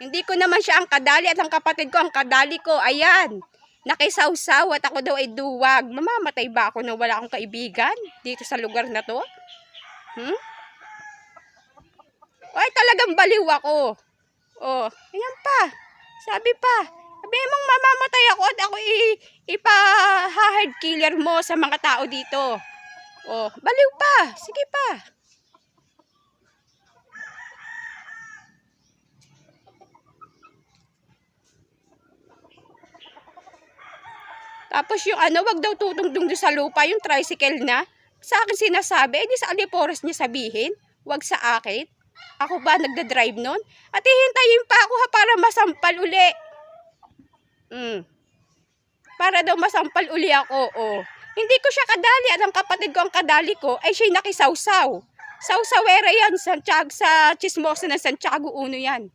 Hindi ko naman siya ang kadali at ang kapatid ko ang kadali ko. Ayan. Nakisawsaw at ako daw ay duwag. Mamamatay ba ako na wala akong kaibigan dito sa lugar na to? Hmm? Ay, talagang baliw ako. Oh, ayan pa. Sabi pa. Sabi mong mamamatay ako at ako ipa-hard killer mo sa mga tao dito. Oh, baliw pa. Sige pa. Tapos yung ano, wag daw tutungtong doon sa lupa, yung tricycle na. Sa akin sinasabi, eh di sa Aliporas niya sabihin, wag sa akin. Ako ba nagda-drive nun? At hihintayin pa ako ha para masampal uli. Mm. Para daw masampal uli ako, oh. Hindi ko siya kadali at ang kapatid ko ang kadali ko ay siya'y nakisawsaw. Sawsawera yan sa, Tiag- sa chismosa ng Santiago Uno yan.